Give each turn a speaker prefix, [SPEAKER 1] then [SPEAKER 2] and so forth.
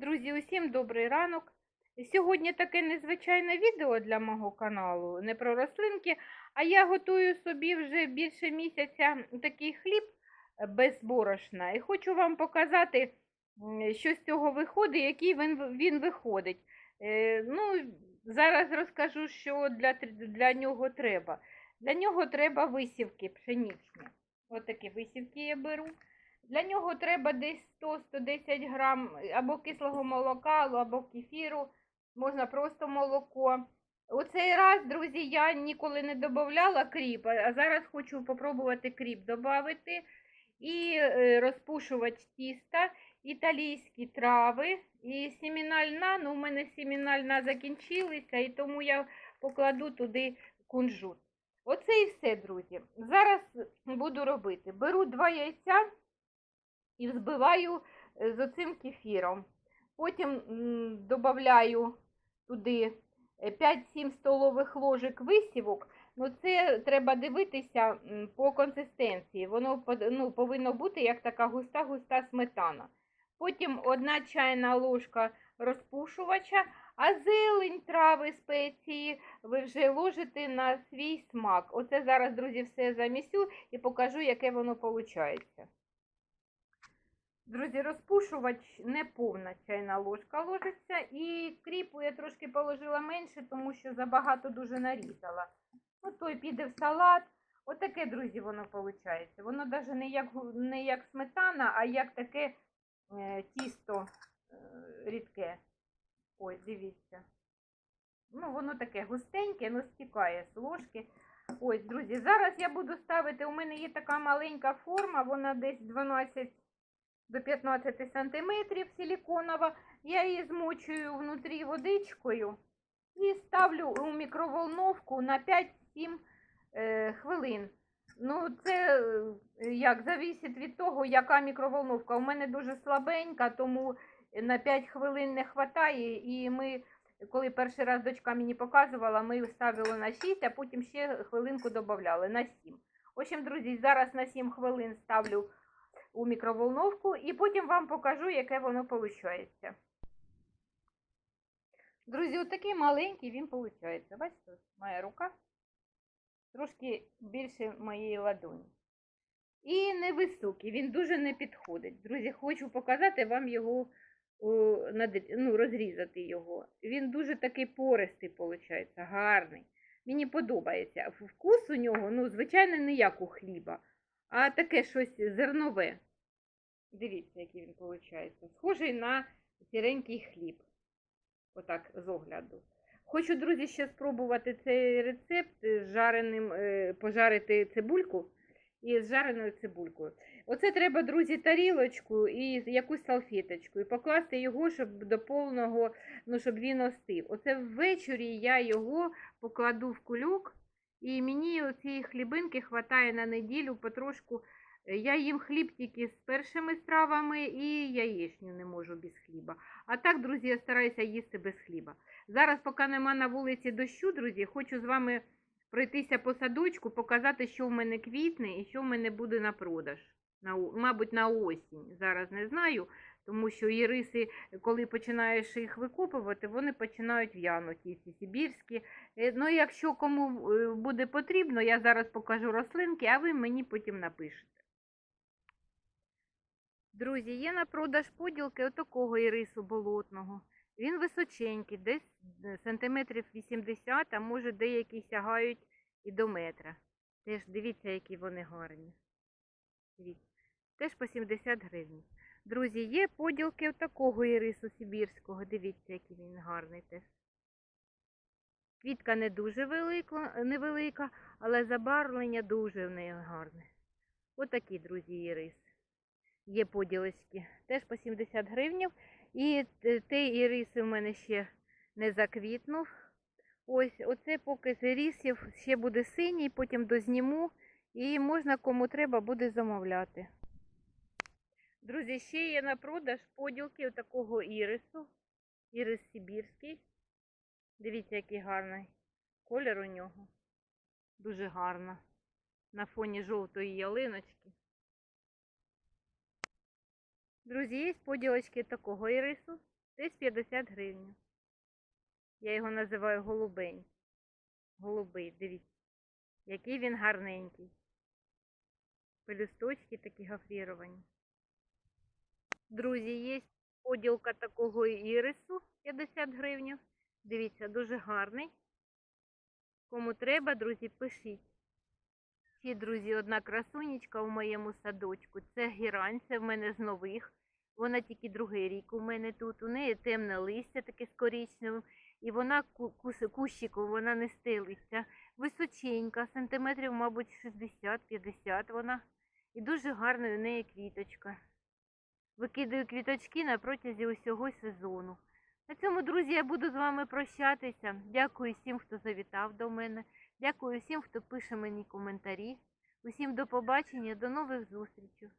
[SPEAKER 1] Друзі, усім добрий ранок. Сьогодні таке незвичайне відео для мого каналу, не про рослинки, а я готую собі вже більше місяця такий хліб е, без борошна. І хочу вам показати, що з цього виходить, який він, він виходить. Е, Ну, зараз розкажу, що для, для нього треба. Для нього треба висівки пшеничні. Ось такі висівки я беру. Для нього треба десь 100-110 грам або кислого молока, або кефіру, можна просто молоко. У цей раз, друзі, я ніколи не додавала кріп, а зараз хочу попробувати кріп додати і е, розпушувати тіста, італійські трави і сімінальна. Ну, у мене сімінальна закінчилися, і тому я покладу туди кунжут. Оце і все, друзі. Зараз буду робити. Беру два яйця і взбиваю е, з оцим кефіром. Потім додаю туди е, 5-7 столових ложок висівок. Ну, це треба дивитися по консистенції. Воно ну, повинно бути як така густа-густа сметана. Потім одна чайна ложка розпушувача, а зелень, трави, спеції ви вже ложите на свій смак. Оце зараз, друзі, все замісю і покажу, яке воно виходить. Друзі, розпушувач не повна чайна ложка ложиться. І кріпу я трошки положила менше, тому що забагато дуже нарізала. Ну, той піде в салат. Отаке, друзі, воно виходить. Воно навіть не як, не як сметана, а як таке е, тісто е, рідке. Ось, дивіться. Ну, воно таке густеньке, ну стікає з ложки. Ось, друзі, зараз я буду ставити. У мене є така маленька форма, вона десь 12 до 15 сантиметрів силіконова. Я її змочую внутрі водичкою і ставлю у мікроволновку на 5-7 е, хвилин. Ну, це е, як завісить від того, яка мікроволновка. У мене дуже слабенька, тому на 5 хвилин не вистачає. І ми, коли перший раз дочка мені показувала, ми ставили на 6, а потім ще хвилинку додавали на 7. В общем, друзі, зараз на 7 хвилин ставлю у мікроволновку і потім вам покажу, яке воно виходить. Друзі, отакий маленький він виходить. Бачите, моя рука трошки більше моєї ладоні. І невисокий, він дуже не підходить. Друзі, хочу показати вам його, ну, розрізати його. Він дуже такий пористий, виходить, гарний. Мені подобається. Вкус у нього, ну, звичайно, не як у хліба, а таке щось зернове. Дивіться, який він виходить. Схожий на сіренький хліб. Отак, з огляду. Хочу, друзі, ще спробувати цей рецепт з жареним, е, пожарити цибульку і з жареною цибулькою. Оце треба, друзі, тарілочку і якусь салфеточку, і покласти його, щоб до повного, ну, щоб він остив. Оце ввечері я його покладу в кульок, і мені оцієї хлібинки хватає на неділю потрошку. Я їм хліб тільки з першими стравами і яєчню не можу без хліба. А так, друзі, я стараюся їсти без хліба. Зараз, поки нема на вулиці дощу, друзі, хочу з вами пройтися по садочку, показати, що в мене квітне і що в мене буде на продаж. На, мабуть, на осінь. Зараз не знаю, тому що іриси, коли починаєш їх викопувати, вони починають в'янути, ці сибірські. Е, Ну, якщо кому е, буде потрібно, я зараз покажу рослинки, а ви мені потім напишете. Друзі, є на продаж поділки отакого ірису болотного. Він височенький, десь е, сантиметрів 80, а може деякі сягають і до метра. Теж дивіться, які вони гарні. Дивіться. Теж по 70 гривень. Друзі, є поділки такого ірису сибірського. Дивіться, який він гарний теж. Квітка не дуже велика, невелика, але забарвлення дуже в неї гарне. Отакі, друзі, ірис. Є поділочки. Теж по 70 гривень. І той ірис у мене ще не заквітнув. Ось, оце поки з ірисів ще буде синій, потім дозніму. І можна кому треба буде замовляти. Друзі, ще є на продаж поділки такого ірису. Ірис Сибірський. Дивіться, який гарний колір у нього. Дуже гарно. На фоні жовтої ялиночки. Друзі, є поділочки такого ірису. Десь 50 гривень. Я його називаю голубень. Голубий, дивіться, який він гарненький. Пелюсточки такі гофріровані. Друзі, є поділка такого ірису 50 гривень. Дивіться, дуже гарний. Кому треба, друзі, пишіть. Ще, друзі, одна красунечка у моєму садочку. Це гірань, це в мене з нових. Вона тільки другий рік у мене тут. У неї темне листя таке з коричневим. І вона ку- кущиком, вона не стелиться. Височенька, сантиметрів, мабуть, 60-50 вона. І дуже гарна у неї квіточка. Викидаю квіточки на протязі усього сезону. На цьому, друзі, я буду з вами прощатися. Дякую всім, хто завітав до мене. Дякую всім, хто пише мені коментарі. Усім до побачення, до нових зустрічей.